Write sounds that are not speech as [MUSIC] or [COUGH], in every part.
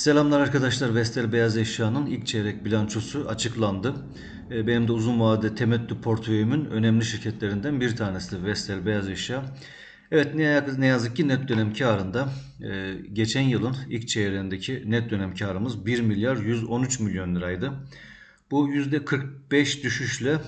Selamlar arkadaşlar. Vestel Beyaz Eşya'nın ilk çeyrek bilançosu açıklandı. E, Benim de uzun vade temettü portföyümün önemli şirketlerinden bir tanesi Vestel Beyaz Eşya. Evet ne, yazık ki net dönem karında e, geçen yılın ilk çeyreğindeki net dönem karımız 1 milyar 113 milyon liraydı. Bu %45 düşüşle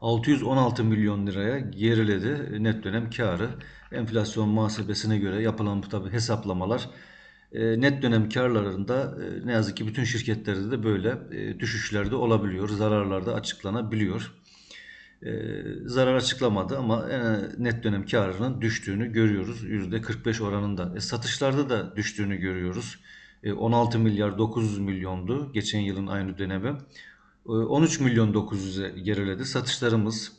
616 milyon liraya geriledi net dönem karı. Enflasyon muhasebesine göre yapılan bu tabi hesaplamalar e, net dönem karlarında e, ne yazık ki bütün şirketlerde de böyle e, düşüşlerde olabiliyor. Zararlar da açıklanabiliyor. E, zarar açıklamadı ama e, net dönem karının düştüğünü görüyoruz. %45 oranında. Satışlarda da düştüğünü görüyoruz. E, 16 milyar 900 milyondu geçen yılın aynı dönemi. E, 13 milyon 900'e geriledi satışlarımız.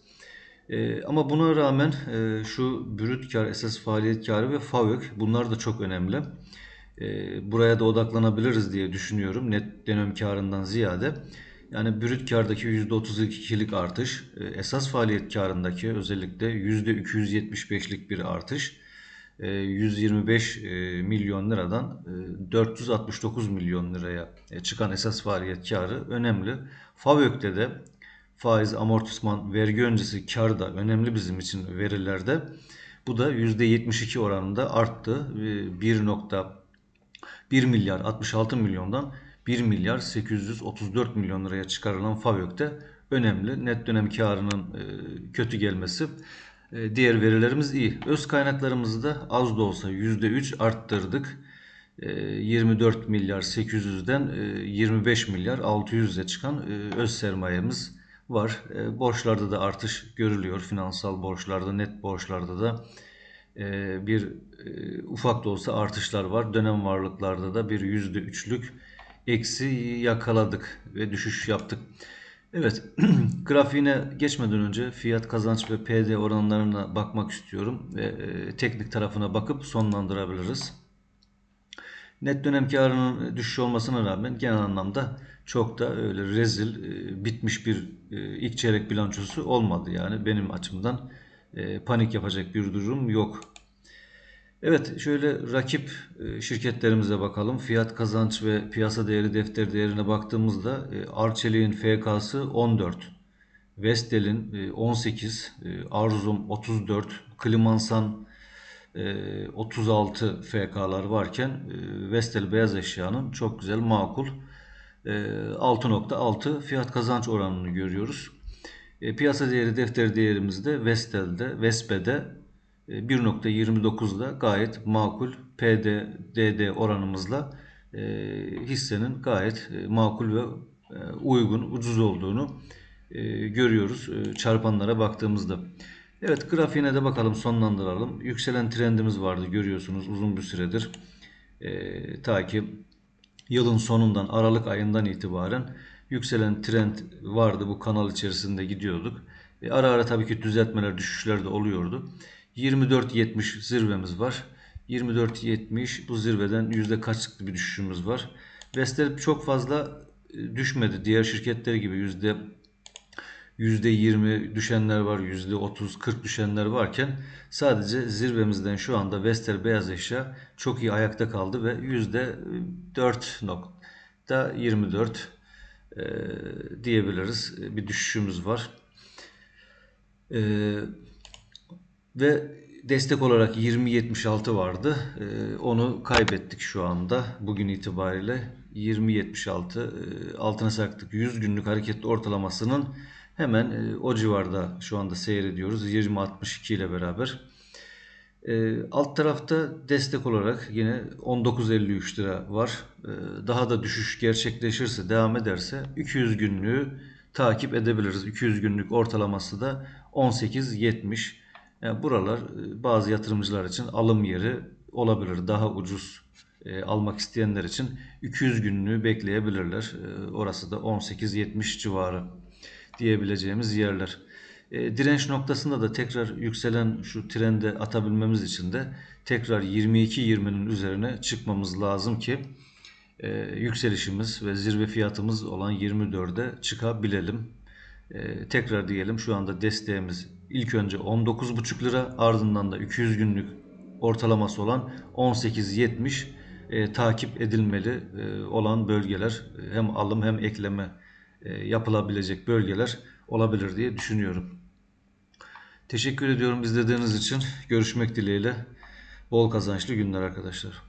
E, ama buna rağmen e, şu brüt kar, esas faaliyet karı ve FAVÖK bunlar da çok önemli e, buraya da odaklanabiliriz diye düşünüyorum. Net dönem karından ziyade. Yani brüt kardaki %32'lik artış, e, esas faaliyet karındaki özellikle %275'lik bir artış. E, 125 e, milyon liradan e, 469 milyon liraya çıkan esas faaliyet karı önemli. FAVÖK'te de faiz, amortisman, vergi öncesi kar da önemli bizim için verilerde. Bu da %72 oranında arttı. 1. 1 milyar 66 milyondan 1 milyar 834 milyon liraya çıkarılan FAVÖK'te önemli. Net dönem karının e, kötü gelmesi. E, diğer verilerimiz iyi. Öz kaynaklarımızı da az da olsa %3 arttırdık. E, 24 milyar 800'den 25 milyar 600'e çıkan öz sermayemiz var. Borçlarda da artış görülüyor. Finansal borçlarda, net borçlarda da e, bir e, ufak da olsa artışlar var. Dönem varlıklarda da bir %3'lük eksi yakaladık ve düşüş yaptık. Evet, [CLEARS THROAT] grafiğine geçmeden önce fiyat kazanç ve PD oranlarına bakmak istiyorum ve e, teknik tarafına bakıp sonlandırabiliriz. Net dönem karının düşüş olmasına rağmen genel anlamda çok da öyle rezil, bitmiş bir ilk çeyrek bilançosu olmadı yani benim açımdan e, panik yapacak bir durum yok. Evet şöyle rakip e, şirketlerimize bakalım. Fiyat kazanç ve piyasa değeri defter değerine baktığımızda e, Arçelik'in FK'sı 14, Vestel'in e, 18, e, Arzum 34, Klimansan e, 36 FK'lar varken Vestel beyaz eşyanın çok güzel makul e, 6.6 fiyat kazanç oranını görüyoruz. E, piyasa değeri defter değerimizde Vestel'de, Vespe'de 1.29'da e, gayet makul PD, DD oranımızla e, hissenin gayet e, makul ve uygun, ucuz olduğunu görüyoruz çarpanlara baktığımızda. Evet grafiğine de bakalım sonlandıralım. Yükselen trendimiz vardı görüyorsunuz uzun bir süredir. ta ki yılın sonundan Aralık ayından itibaren yükselen trend vardı. Bu kanal içerisinde gidiyorduk. ara ara tabii ki düzeltmeler, düşüşler de oluyordu. 24.70 zirvemiz var. 24.70 bu zirveden yüzde kaçlık bir düşüşümüz var. Vestel çok fazla e, düşmedi. Diğer şirketler gibi yüzde yüzde 20 düşenler var, yüzde 30-40 düşenler varken sadece zirvemizden şu anda Vestel beyaz eşya çok iyi ayakta kaldı ve yüzde 4.24 e, diyebiliriz bir düşüşümüz var. E, ve destek olarak 20.76 vardı. Ee, onu kaybettik şu anda bugün itibariyle. 20.76 e, altına saktık. 100 günlük hareketli ortalamasının hemen e, o civarda şu anda seyrediyoruz. 20.62 ile beraber. E, alt tarafta destek olarak yine 19.53 lira var. E, daha da düşüş gerçekleşirse, devam ederse 200 günlüğü takip edebiliriz. 200 günlük ortalaması da 18.70. Yani buralar e, bazı yatırımcılar için alım yeri olabilir. Daha ucuz e, almak isteyenler için 200 günlüğü bekleyebilirler. E, orası da 18-70 civarı diyebileceğimiz yerler. E, direnç noktasında da tekrar yükselen şu trende atabilmemiz için de tekrar 22-20'nin üzerine çıkmamız lazım ki e, yükselişimiz ve zirve fiyatımız olan 24'e çıkabilelim. E, tekrar diyelim şu anda desteğimiz ilk önce 19,5 lira ardından da 200 günlük ortalaması olan 18.70 e, takip edilmeli e, olan bölgeler hem alım hem ekleme e, yapılabilecek bölgeler olabilir diye düşünüyorum. Teşekkür ediyorum izlediğiniz için. Görüşmek dileğiyle. Bol kazançlı günler arkadaşlar.